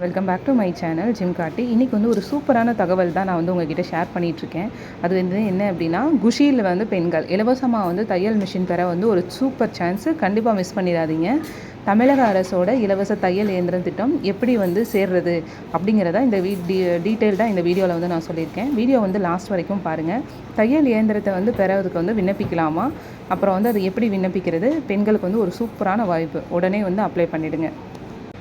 Welcome back to my channel gym காட்டி இன்றைக்கி வந்து ஒரு சூப்பரான தகவல் தான் நான் வந்து உங்ககிட்ட ஷேர் பண்ணிகிட்ருக்கேன் அது வந்து என்ன அப்படின்னா குஷியில் வந்து பெண்கள் இலவசமாக வந்து தையல் மிஷின் பெற வந்து ஒரு சூப்பர் சான்ஸு கண்டிப்பாக மிஸ் பண்ணிடாதீங்க. தமிழக அரசோட இலவச தையல் இயந்திரம் திட்டம் எப்படி வந்து சேர்றது அப்படிங்கிறத இந்த வீ டீ டீட்டெயில்டாக இந்த வீடியோவில் வந்து நான் சொல்லியிருக்கேன். வீடியோ வந்து லாஸ்ட் வரைக்கும் பாருங்கள் தையல் இயந்திரத்தை வந்து பெறதுக்கு வந்து விண்ணப்பிக்கலாமா? அப்புறம் வந்து அது எப்படி விண்ணப்பிக்கிறது? பெண்களுக்கு வந்து ஒரு சூப்பரான வாய்ப்பு. உடனே வந்து அப்ளை பண்ணிவிடுங்க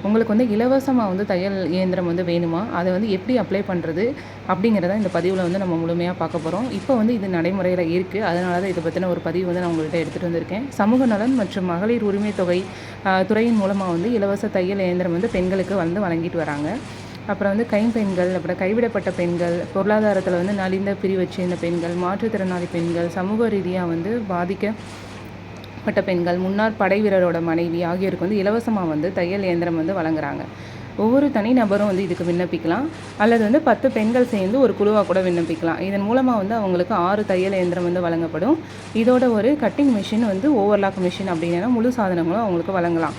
உங்களுக்கு வந்து இலவசமாக வந்து தையல் இயந்திரம் வந்து வேணுமா? அதை வந்து எப்படி அப்ளை பண்ணுறது அப்படிங்கிறத இந்த பதிவில் வந்து நம்ம முழுமையாக பார்க்க போகிறோம் இப்போ வந்து இது நடைமுறையில் இருக்குது அதனால தான் இதை பற்றின ஒரு பதிவு வந்து நான் உங்கள்கிட்ட எடுத்துகிட்டு வந்திருக்கேன். சமூக நலன் மற்றும் மகளிர் உரிமை தொகை துறையின் மூலமாக வந்து இலவச தையல் இயந்திரம் வந்து பெண்களுக்கு வந்து வழங்கிட்டு வராங்க. அப்புறம் வந்து கைம்பெண்கள் அப்புறம் கைவிடப்பட்ட பெண்கள் பொருளாதாரத்தில் வந்து நலிந்த பிரிவை சேர்ந்த பெண்கள் மாற்றுத்திறனாளி பெண்கள் சமூக ரீதியாக வந்து பாதிக்க பட்ட பெண்கள் முன்னாள் படை வீரரோட மனைவி ஆகியோருக்கு வந்து இலவசமாக வந்து தையல் இயந்திரம் வந்து வழங்குறாங்க. ஒவ்வொரு தனி நபரும் வந்து இதுக்கு விண்ணப்பிக்கலாம். அல்லது வந்து பத்து பெண்கள் சேர்ந்து ஒரு குழுவாக கூட விண்ணப்பிக்கலாம். இதன் மூலமாக வந்து அவங்களுக்கு ஆறு தையல் இயந்திரம் வந்து வழங்கப்படும். இதோட ஒரு கட்டிங் மிஷின் வந்து ஓவர்லாக் மிஷின் அப்படின்னா முழு சாதனங்களும் அவங்களுக்கு வழங்கலாம்.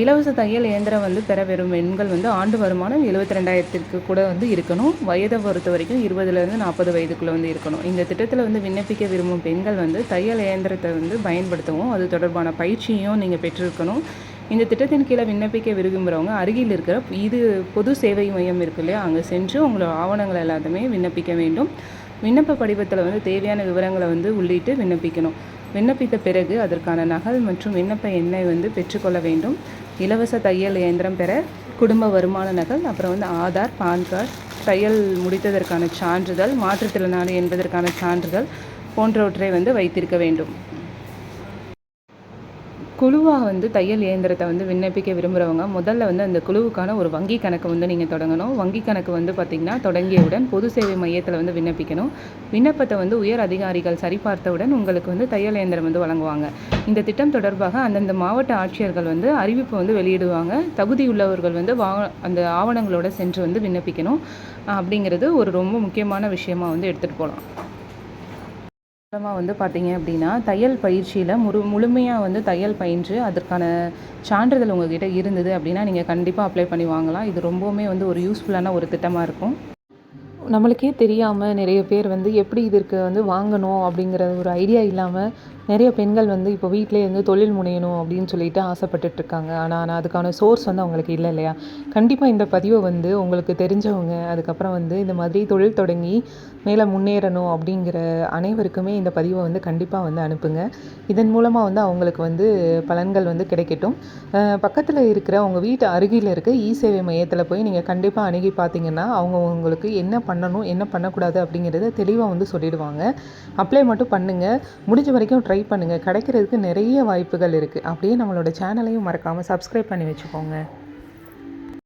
இலவச தையல் இயந்திரம் வந்து பெற வெறும் பெண்கள் வந்து ஆண்டு வருமானம் எழுபத்தி ரெண்டாயிரத்திற்கு கூட வந்து இருக்கணும். வயதை பொறுத்த வரைக்கும் இருபதுலேருந்து நாற்பது வயதுக்குள்ளே வந்து இருக்கணும். இந்த திட்டத்தில் வந்து விண்ணப்பிக்க விரும்பும் பெண்கள் வந்து தையல் இயந்திரத்தை வந்து பயன்படுத்தவும் அது தொடர்பான பயிற்சியும் நீங்கள் பெற்றிருக்கணும். இந்த திட்டத்தின் கீழே விண்ணப்பிக்க விரும்புகிறவங்க அருகில் இருக்கிற இது பொது சேவை மையம் இருக்கு இல்லையா? அங்கே சென்று உங்களோட ஆவணங்கள் எல்லாத்தையுமே விண்ணப்பிக்க வேண்டும். விண்ணப்ப படிவத்தில் வந்து தேவையான விவரங்களை வந்து உள்ளிட்டு விண்ணப்பிக்கணும். விண்ணப்பித்த பிறகு அதற்கான நகல் மற்றும் விண்ணப்ப எண்ணை வந்து பெற்றுக்கொள்ள வேண்டும். இலவச தையல் இயந்திரம் பெற குடும்ப வருமான நகல் அப்புறம் வந்து ஆதார் பான் கார்டு தையல் முடித்ததற்கான சான்றிதழ் மாற்றுத்திறனாளி என்பதற்கான சான்றிதழ் போன்றவற்றை வந்து வைத்திருக்க வேண்டும். குழுவாக வந்து தையல் இயந்திரத்தை வந்து விண்ணப்பிக்க விரும்புகிறவங்க முதல்ல வந்து அந்த குழுவுக்கான ஒரு வங்கி கணக்கு வந்து நீங்கள் தொடங்கணும். வங்கி கணக்கு வந்து பார்த்திங்கன்னா தொடங்கியவுடன் பொது சேவை மையத்தில் வந்து விண்ணப்பிக்கணும். விண்ணப்பத்தை வந்து உயர் அதிகாரிகள் சரிபார்த்தவுடன் உங்களுக்கு வந்து தையல் இயந்திரம் வந்து வழங்குவாங்க. இந்த திட்டம் தொடர்பாக அந்தந்த மாவட்ட ஆட்சியர்கள் வந்து அறிவிப்பு வந்து வெளியிடுவாங்க. தகுதியுள்ளவர்கள் வந்து வா அந்த ஆவணங்களோட சென்று வந்து விண்ணப்பிக்கணும். அப்படிங்கிறது ஒரு ரொம்ப முக்கியமான விஷயமாக வந்து எடுத்துகிட்டு போகலாம் மூலமாக வந்து பார்த்தீங்க அப்படின்னா தையல் பயிற்சியில் முழு முழுமையாக வந்து தையல் பயின்று அதற்கான சான்றிதழ் உங்ககிட்ட இருந்தது அப்படின்னா நீங்கள் கண்டிப்பாக அப்ளை பண்ணி வாங்கலாம். இது ரொம்பவுமே வந்து ஒரு யூஸ்ஃபுல்லான ஒரு திட்டமாக இருக்கும். நம்மளுக்கே தெரியாமல் நிறைய பேர் வந்து எப்படி இதற்கு வந்து வாங்கணும் அப்படிங்கிற ஒரு ஐடியா இல்லாமல் நிறைய பெண்கள் வந்து இப்போ வீட்டிலே வந்து தொழில் முனையணும் அப்படின்னு சொல்லிட்டு ஆசைப்பட்டுட்ருக்காங்க. ஆனால் ஆனால் அதுக்கான சோர்ஸ் வந்து அவங்களுக்கு இல்லை இல்லையா? கண்டிப்பாக இந்த பதிவை வந்து உங்களுக்கு தெரிஞ்சவங்க அதுக்கப்புறம் வந்து இந்த மாதிரி தொழில் தொடங்கி மேலே முன்னேறணும் அப்படிங்கிற அனைவருக்குமே இந்த பதிவை வந்து கண்டிப்பாக வந்து அனுப்புங்க. இதன் மூலமாக வந்து அவங்களுக்கு வந்து பலன்கள் வந்து கிடைக்கட்டும். பக்கத்தில் இருக்கிற உங்கள் வீட்டு அருகில் இருக்க இ சேவை மையத்தில் போய் நீங்கள் கண்டிப்பாக அணுகி பார்த்தீங்கன்னா அவங்க உங்களுக்கு என்ன பண்ணணும் என்ன பண்ணக்கூடாது அப்படிங்கிறத தெளிவாக வந்து சொல்லிடுவாங்க. அப்ளை மட்டும் பண்ணுங்கள் முடிஞ்ச வரைக்கும் ட்ரை ட்ரை பண்ணுங்கள் கிடைக்கிறதுக்கு நிறைய வாய்ப்புகள் இருக்குது அப்படியே நம்மளோட சேனலையும் மறக்காமல் சப்ஸ்கிரைப் பண்ணி வச்சுக்கோங்க.